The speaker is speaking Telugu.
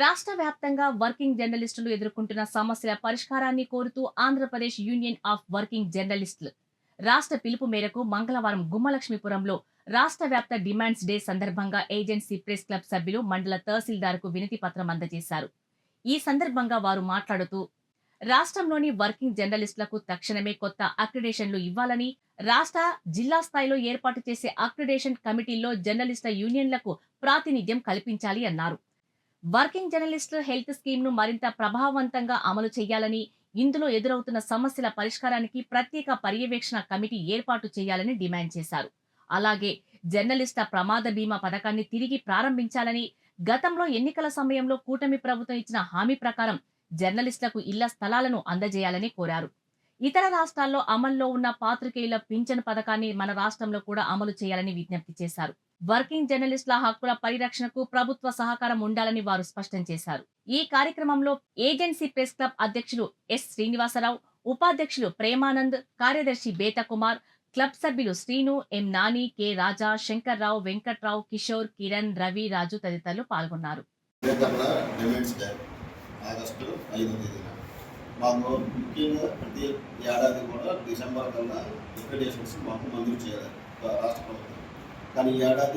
రాష్ట్ర వ్యాప్తంగా వర్కింగ్ జర్నలిస్టులు ఎదుర్కొంటున్న సమస్యల పరిష్కారాన్ని కోరుతూ ఆంధ్రప్రదేశ్ యూనియన్ ఆఫ్ వర్కింగ్ జర్నలిస్టులు. రాష్ట్ర పిలుపు మేరకు మంగళవారం గుమ్మలక్ష్మీపురంలో రాష్ట్ర వ్యాప్త డిమాండ్స్ డే సందర్భంగా ఏజెన్సీ ప్రెస్ క్లబ్ సభ్యులు మండల తహసీల్దార్కు వినతి పత్రం అందజేశారు. ఈ సందర్భంగా వారు మాట్లాడుతూ రాష్ట్రంలోని వర్కింగ్ జర్నలిస్టులకు తక్షణమే కొత్త అక్రిడేషన్లు ఇవ్వాలని రాష్ట్ర జిల్లా స్థాయిలో ఏర్పాటు చేసే అక్రిడేషన్ కమిటీల్లో జర్నలిస్టుల యూనియన్లకు ప్రాతినిధ్యం కల్పించాలి అన్నారు. వర్కింగ్ జర్నలిస్టుల హెల్త్ స్కీమ్ను మరింత ప్రభావవంతంగా అమలు చేయాలని ఇందులో ఎదురవుతున్న సమస్యల పరిష్కారానికి ప్రత్యేక పర్యవేక్షణ కమిటీ ఏర్పాటు చేయాలని డిమాండ్ చేశారు. అలాగే జర్నలిస్టుల ప్రమాద బీమా పథకాన్ని తిరిగి ప్రారంభించాలని గతంలో ఎన్నికల సమయంలో కూటమి ప్రభుత్వం ఇచ్చిన హామీ ప్రకారం జర్నలిస్టులకు ఇళ్ళ స్థలాలను అందజేయాలని కోరారు. ఇతర రాష్ట్రాల్లో అమల్లో ఉన్న పాత్రికేయుల పింఛను పథకాన్ని మన రాష్ట్రంలో కూడా అమలు చేయాలని విజ్ఞప్తి చేశారు. వర్కింగ్ జర్నలిస్టుల హక్కుల పరిరక్షణకు ప్రభుత్వ సహకారం ఉండాలని వారు స్పష్టం చేశారు. ఈ కార్యక్రమంలో ఏజెన్సీ ప్రెస్ క్లబ్ అధ్యక్షులు ఎస్ శ్రీనివాసరావు ఉపాధ్యక్షులు ప్రేమానంద్ కార్యదర్శి బేతకుమార్ క్లబ్ సభ్యులు శ్రీను ఎం నాని కె రాజా శంకర్రావు వెంకట్రావు కిషోర్ కిరణ్ రవి రాజు తదితరులు పాల్గొన్నారు. మాకు ముఖ్యంగా ప్రతి ఏడాది కూడా డిసెంబర్ కల్లా లిక్విడేషన్స్ మాకు మంజూరు చేయాలి. రాష్ట్ర ప్రభుత్వం. కానీ ఈ ఏడాది